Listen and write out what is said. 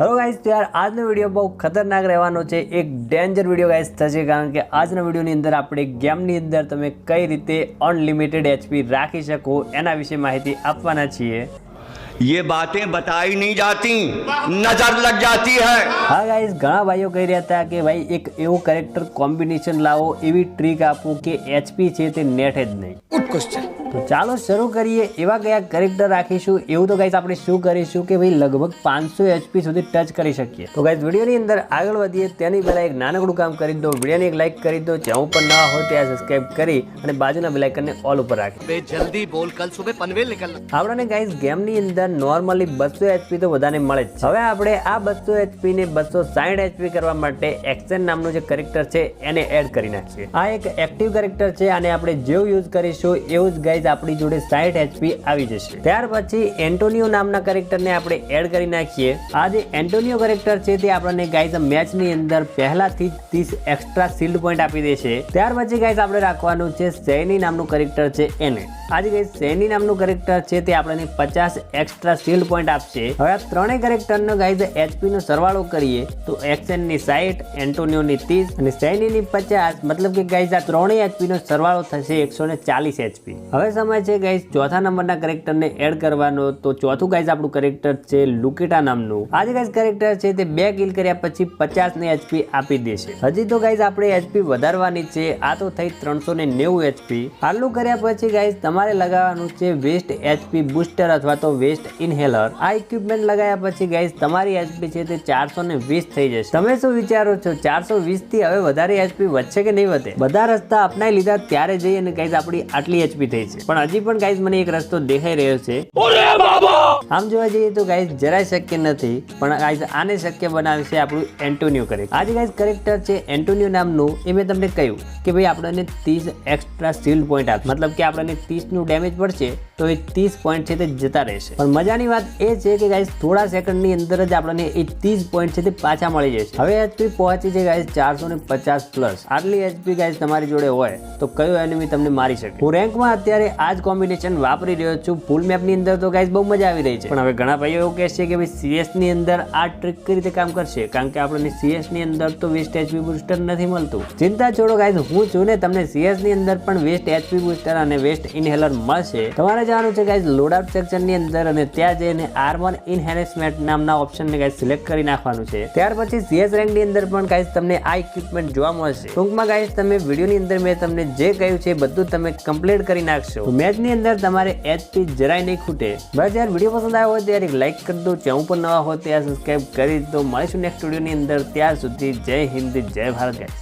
Hello guys તો યાર આજનો વિડીયો બહુ ખતરનાક રહેવાનો છે એક ડેન્જર વિડીયો ગાઈસ થશે કારણ કે આજના વિડીયોની અંદર આપણે ગેમની અંદર તમે કઈ રીતે અનલિમિટેડ એચપી રાખી શકો એના વિશે માહિતી આપવાના છીએ ये बातें बताई नहीं जाती नजर लग जाती है હા ગાઈસ ઘણા ભાઈઓ કહી રહ્યા હતા કે ભાઈ એક એવું કેરેક્ટર કોમ્બિનેશન લાવો એવી ટ્રીક આપો કે એચપી છે તે નેટ જ નહીં તો ચાલો શરૂ કરીએ એવા કયા કેરેક્ટર રાખીશું? એવું તો ગાઈઝ આપણે શું કરીશું કે ભાઈ લગભગ પાંચસો એચપી સુધી ટચ કરી શકીએ. તો ગાઈઝ વિડીયોની અંદર આગળ વધીએ તેની પહેલાં એક નાનકડું કામ કરી દો વિડીયોને એક લાઇક કરી દો જ્યાં ઉપર ના હોય ત્યાં સબસ્ક્રાઇબ કરી અને બાજુના બેલાઇકનને ઓલ ઉપર રાખી. જલ્દી બોલ કલ સુબે પનવેલ નીકળ આપણને ગાઈઝ ગેમની અંદર નોર્મલી બસો એચપી તો બધાને મળે જ હવે આપણે આ બસો એચપી ને બસો સાઠ એચપી કરવા માટે એક્સેન નામનું જે કેરેક્ટર છે એને એડ કરી નાખીએ. આ એક એક્ટિવ કેરેક્ટર છે અને આપણે જેવું યુઝ કરીશું એવું જ ગાઈઝ આપણી જોડે સાઠ એચપી આવી જશે. ત્યાર પછી એન્ટોનિયો નામના કેરેક્ટરને આપણે એડ કરી નાખીએ. આ જે એન્ટોનિયો કેરેક્ટર છે તે આપણને ગાઈઝ મેચની અંદર પહેલાથી જ ત્રીસ એક્સ્ટ્રા શિલ્ડ પોઈન્ટ આપી દેશે ત્યાર પછી ગાઈઝ આપણે રાખવાનું છે સૈની નામનું કેરેક્ટર છે એને. આજે ગાઈઝ સૈની નામનું કેરેક્ટર છે તે આપણને પચાસ એક્સ્ટ્રા શિલ્ડ પોઈન્ટ આપશે. હવે આ ત્રણેય કેરેક્ટરનો ગાઈઝ એચપી નો સરવાળો કરીએ, તો એક્સએનની સાઈઠ એન્ટોનિયોની ત્રીસ અને સૈનીની પચાસ. મતલબ કે ગાઈઝ આ ત્રણેય એચપી નો સરવાળો થશે એકસો ને ચાલીસ એચપી હવે સમય છે ગાઈઝ ચોથા નંબરના કરેક્ટરને એડ કરવાનો. તો ચોથું ગાઈઝ આપણું કરેક્ટર છે લુકેટા નામનું. આજે ગાઈઝ કરેક્ટર છે તે બે કિલ કર્યા પછી પચાસ ને એચપી આપી દેશે. હજી તો ગાઈઝ આપણે એચપી વધારવાની છે. આ તો થઈ ત્રણસો ને નેવું એચપી આટલું કર્યા પછી ગાઈઝ તમારે લગાવવાનું છે વેસ્ટ એચપી બુસ્ટર અથવા તો વેસ્ટ ઇનહેલર આ ઇક્વિપમેન્ટ લગાવ્યા પછી ગાઈઝ તમારી એચપી છે તે ચારસો ને વીસ થઈ જશે. તમે શું વિચારો છો? ચારસો વીસથી હવે વધારે એચપી વધશે કે નહીં વધે? બધા રસ્તા અપનાવી લીધા, ત્યારે જઈ અને ગાઈઝ આપણી આટલી એચપી થઈ છે. પણ હજી પણ ગાઈઝ મને એક રસ્તો દેખાઈ રહ્યો છે. આમ જોવા જઈએ તો ગાઈઝ જરાય શક્ય નથી, પણ ગાઈઝ આને શક્ય બનાવે છે આપણું એન્ટોનિયો કરેક્ટ આજે ગાઈઝ કરેક્ટર છે એન્ટોનિયો નામનું, એ મેં તમને કહ્યું કે ભાઈ આપણને ત્રીસ એક્સ્ટ્રા શિલ્ડ પોઈન્ટ આપ. મતલબ કે આપણને ત્રીસનું ડેમેજ પડશે, તો એ ત્રીસ પોઈન્ટ છે તે જતા રહેશે. પણ મજાની વાત એ છે કે ગાઈઝ થોડા સેકન્ડની અંદર જ આપણને એ ત્રીસ પોઈન્ટ છે તે પાછા મળી જશે. હવે એચપી પહોંચી છે ગાઈઝ ચારસો ને પચાસ પ્લસ આટલી એચપી ગાઈઝ તમારી જોડે હોય, તો કયો એનિમી તમને મારી શકે? હું રેન્કમાં અત્યારે આ જ કોમ્બિનેશન વાપરી રહ્યો છું. ફૂલ મેપની અંદર તો ગાઈઝ બહુ મજા આવી રહી છે પણ હવે ઘણા ભાઈઓ એવું કહેશે કે ભાઈ CS ની અંદર આ ટ્રિક કઈ રીતે કામ કરશે? કારણ કે આપણને CS ની અંદર તો વેસ્ટ એચપી બુસ્ટર નથી મળતું. ચિંતા છોડો ગાઈઝ હું છું ને તમને CS ની અંદર પણ વેસ્ટ એચપી બુસ્ટર અને વેસ્ટ ઇનહેલર મળશે. તમારે જવાનું છે ગાઈઝ લોડઆઉટ સેક્શનની અંદર અને ત્યાં જઈને આર્મર ઇનહેન્સમેન્ટ નામના ઓપ્શનને ગાઈઝ સિલેક્ટ કરી નાખવાનું છે. ત્યાર પછી સીએસ રેન્કની અંદર પણ ગાઈઝ તમને આ ઇક્વિપમેન્ટ જોવા મળશે. ટૂંકમાં ગાઈઝ તમે વિડીયોની અંદર મેં તમને જે કહ્યું છે બધું તમે કમ્પ્લીટ કરી નાખશો. મેચની અંદર તમારે એચપી જરાય નહીં ખૂટે. બસ યાર વીડિયો પસંદ આવ્યો હોય તો યાર એક લાઈક કરી દો. ચેનલ પણ નવા હોય ત્યાં સબસ્ક્રાઈબ કરી દો. મળીશું નેક્સ્ટ વિડીયોની અંદર. ત્યાર સુધી જય હિન્દ, જય ભારત.